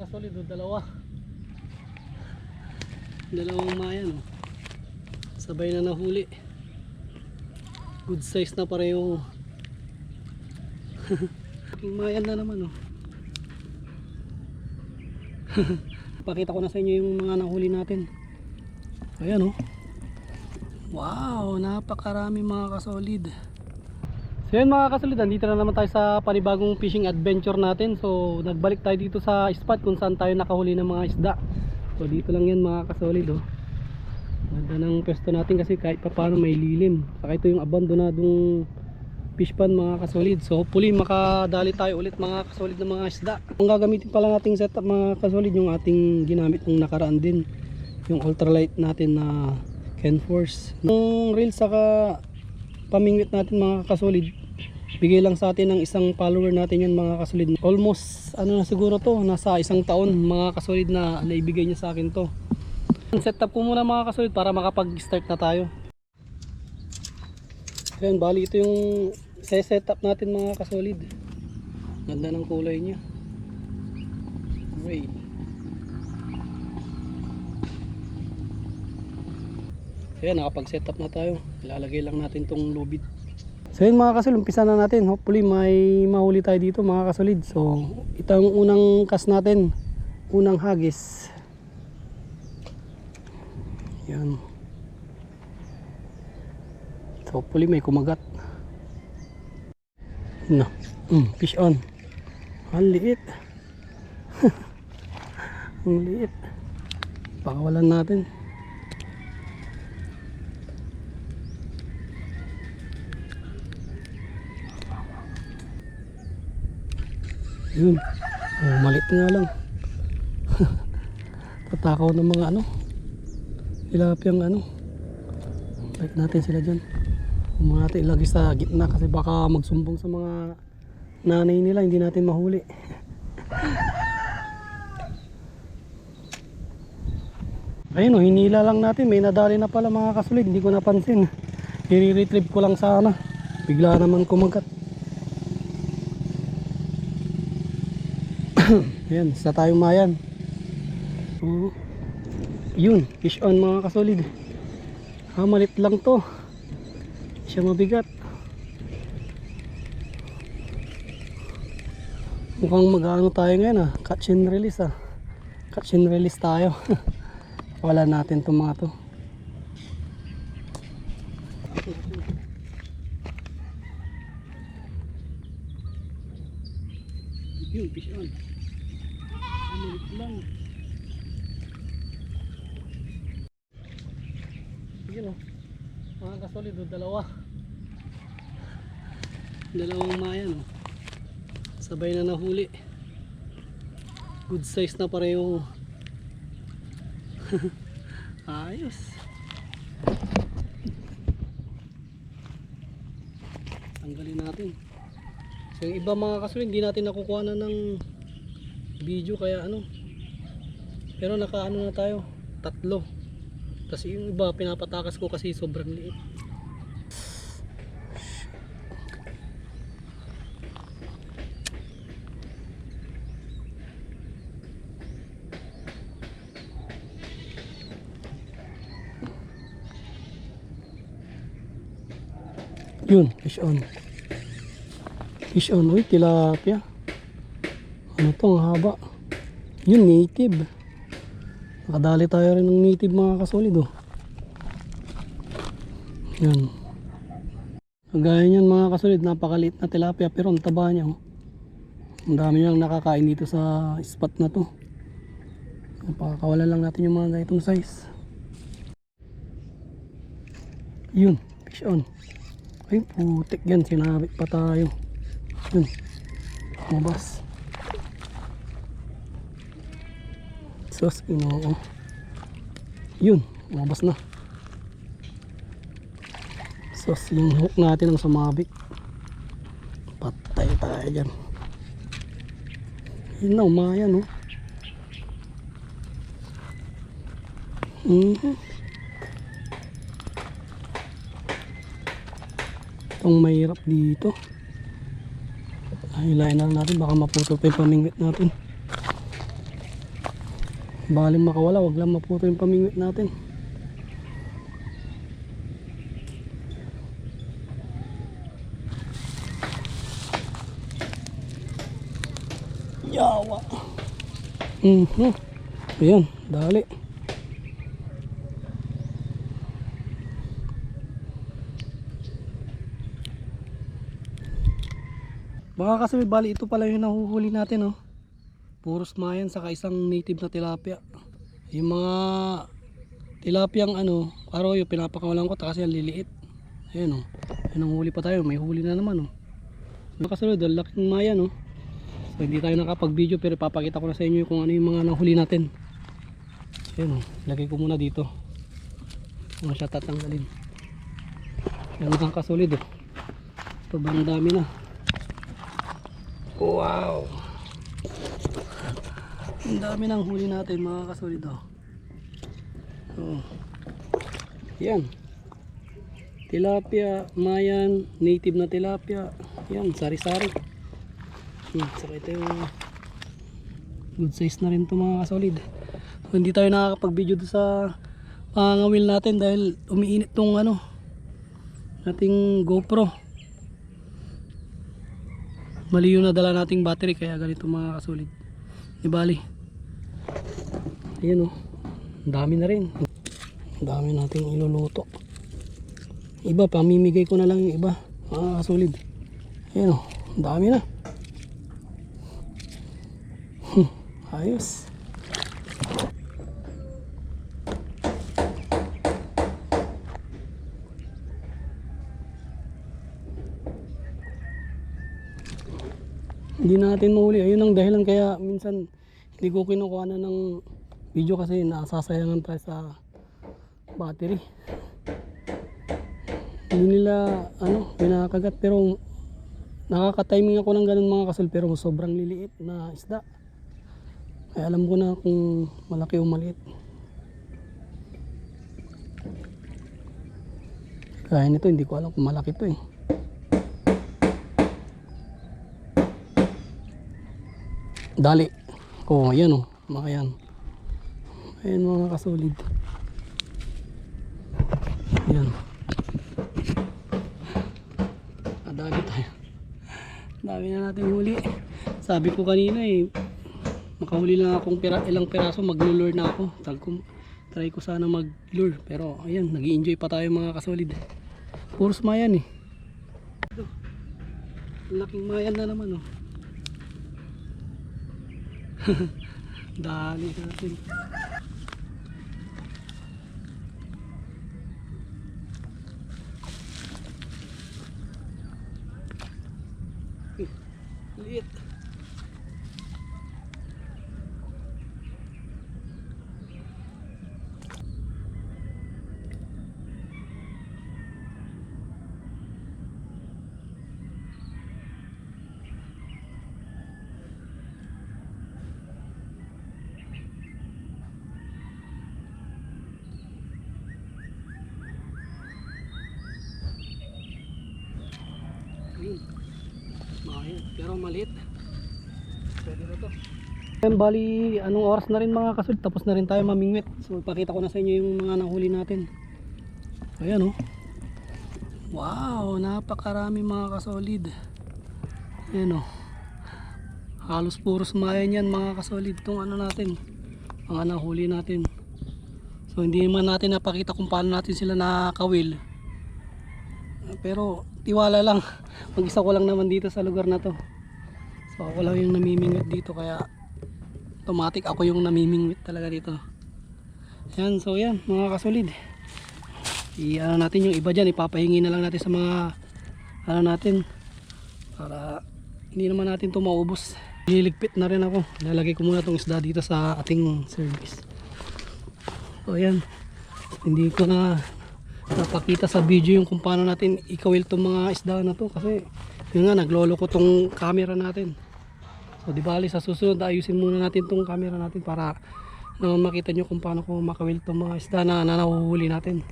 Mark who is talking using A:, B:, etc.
A: kasolid, oh, dalawa. Dalawang mayan. Oh. Sabay na nahuli. Good size na pareho. Aking mayan na naman oh. Pakita ko na sa inyo yung mga nahuli natin. Ayan oh. Wow, napakarami mga kasolid. So yun mga kasolid, nandito na naman tayo sa panibagong fishing adventure natin. So nagbalik tayo dito sa spot kung saan tayo nakahuli ng mga isda. So dito lang yan mga kasolid oh. Ganda ng pwesto natin kasi kahit pa paano may lilim. Saka ito yung abandonadong fish pond mga kasolid. So hopefully makadali tayo ulit mga kasolid ng mga isda. Ang gagamitin pala nating setup mga kasolid yung ating ginamit ng nakaraan din. Yung ultralight natin na Kenforce. Yung reel saka pamingwit natin mga kasolid. Bigay lang sa atin ng isang follower natin yan mga kasolid. Almost ano na siguro to, nasa isang taon mga kasolid na naibigay niya sa akin to. Set up ko muna mga kasolid para makapag-start na tayo. Ayan, bali ito yung set up natin mga kasolid. Ganda ng kulay niya. Okay. Ayan, nakapag-set up na tayo. Ilalagay lang natin tong lubid. So yun mga kasolid, umpisa na natin. Hopefully may mahuli tayo dito mga kasolid. So ito ang unang cast natin. Unang hagis. Yan. So hopefully may kumagat. No. Mm, fish on. Ang liit. Ang liit. Pakawalan natin. Yun. Oh, malit nga lang. Tatakaw ng mga ano. Tilapiyang ano. Balik natin sila dyan. Huwag muna natin ilagay sa gitna kasi baka magsumbong sa mga nanay nila. Hindi natin mahuli. Ayun oh, hinila lang natin. May nadali na pala mga kasulid. Hindi ko napansin. I-retrieve ko lang sana. Bigla naman kumagat. Ayan, sa tayong mayan. Oo. Yun, fish on mga kasolid. Ha, malit lang to. Siya mabigat. Mukhang mag-ano tayo ngayon ah. Catch and release ah. Catch and release tayo. Wala natin itong mga to. Yun, fish on. Malit lang. Yun o. Mga kasolid o, dalawa. Dalawang mayan o. Sabay na nahuli. Good size na pareho. Ayos. Tanggalin natin. So yung iba mga kasolid, hindi natin nakukuha na ng video kaya ano. Pero nakaano na tayo, tatlo. Kasi yung iba pinapatakas ko kasi sobrang liit. Yun, fish on. Fish on, uy, tilapia. Ano to, ang haba. Yun, native. Nakadali tayo rin ng native mga kasolid oh. Yan. Kagaya niyan mga kasolid, napakaliit na tilapia pero ang taba niya oh. Ang dami niyang nakakain dito sa spot na to. Napakakawalan lang natin yung mga ganitong size. Yun, fish on. Ay putik yan, sinabit pa tayo. Yun, mabas. Sus, inoo. Yun, lumabas na. Sus, yung hook natin ang sumabik. Patay tayo dyan. Yun na, umayan, oh. Mhm. Itong mahirap dito. Ay, hilahin na natin. Baka maputol pa yung pamingwit natin. Baling makawala, wag lang maputo yung pamingwit natin. Yawa. Mhm. Ayan, dali. Baka kasi bali ito pala yung nahuhuli natin oh. Puros mayan saka isang native na tilapia. Yung mga tilapiyang ano, aroyo pinapakawalan ko kasi ang liliit. Ayan oh. Ayan ang huli pa tayo, may huli na naman oh. Nakasunod, ang laking mayan oh. So hindi tayo nakapag-video pero papakita ko na sa inyo kung ano yung mga nahuli natin. Ayan oh, lagay ko muna dito. Kung siya tatanggalin. Yan nakakasulid oh. Ito bang dami na. Wow! Ang dami ng huli natin mga kasulid oh. Oh. Yan. Tilapia, mayan, native na tilapia. Yan, sari-sari. Hmm, saka ito yung good size na rin ito mga kasolid. So, hindi tayo nakakapag-video doon sa pangawil natin dahil umiinit tong ano nating GoPro. Mali yung nadala nating battery kaya ganito mga kasolid. Di bali. Ayan oh. Ang dami na rin. Dami nating iluluto. Iba, pamimigay ko na lang yung iba. Mga kasolid. Ayan oh. Ang dami na. Hmm, Ayos. Hindi natin mahuli. Ayun ang dahilan kaya minsan hindi ko kinukuha na ng video kasi nasasayangan tayo sa battery. Hindi nila ano, pinakagat pero nakaka-timing ako ng ganun mga kasal pero sobrang liliit na isda. Kaya alam ko na kung malaki o maliit. Kaya nito hindi ko alam kung malaki to eh. Dali. Oh, ayan oh. Mga yan. Ayan mga kasolid. Ayan. Adami tayo. Dami na natin huli. Sabi ko kanina eh, makahuli lang akong pira, ilang piraso, maglulure na ako. Tag ko, try ko sana maglure. Pero ayan, nag enjoy pa tayo mga kasolid. Puros mayan eh. Laking mayan na naman oh. Dali natin. Pero maliit. Pwede na to. Ayan, bali, anong oras na rin mga kasud, tapos na rin tayo mamingwit. So, ipakita ko na sa inyo yung mga nahuli natin. Ayan oh. Wow, napakarami mga kasolid. Ayan oh. Halos puro sumayan yan mga kasolid itong ano natin. Mga nahuli natin. So, hindi naman natin napakita kung paano natin sila nakawil. Pero, tiwala lang. Mag-isa ko lang naman dito sa lugar na to. So ako lang yung namimingwit dito kaya automatic ako yung namimingwit talaga dito. Yan, so yan mga kasolid. I-ano natin yung iba dyan, ipapahingi na lang natin sa mga ano natin para hindi naman natin to maubos. Liligpit na rin ako. Lalagay ko muna tong isda dito sa ating service. So yan. Hindi ko na napakita sa video yung kung paano natin ikawil tong mga isda na to kasi yun nga naglolo ko tong camera natin. So di bali sa susunod ayusin muna natin tong camera natin para naman makita nyo kung paano ko makawil tong mga isda na, na nahuhuli natin